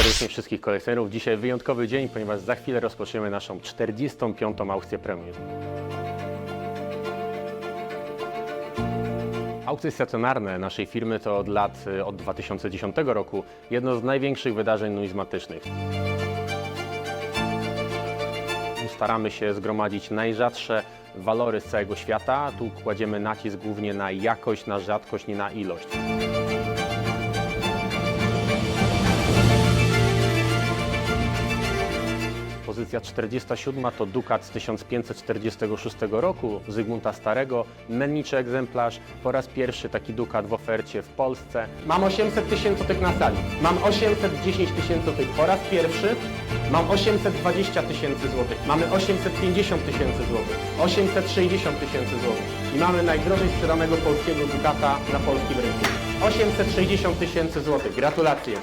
serdecznie wszystkich kolekcjonerów. Dzisiaj wyjątkowy dzień, ponieważ za chwilę rozpoczniemy naszą 45. aukcję premium. Aukcje stacjonarne naszej firmy to od lat, y, od 2010 roku, jedno z największych wydarzeń numizmatycznych. Staramy się zgromadzić najrzadsze walory z całego świata. Tu kładziemy nacisk głównie na jakość, na rzadkość, nie na ilość. Pozycja 47 to Dukat z 1546 roku Zygmunta Starego, menniczy egzemplarz, po raz pierwszy taki Dukat w ofercie w Polsce. Mam 800 tysięcy tych na sali, mam 810 tysięcy tych po raz pierwszy, mam 820 tysięcy złotych, mamy 850 tysięcy złotych, 860 tysięcy złotych i mamy najdrożej sprzedanego polskiego Dukata na polskim rynku. 860 tysięcy złotych, gratulacje.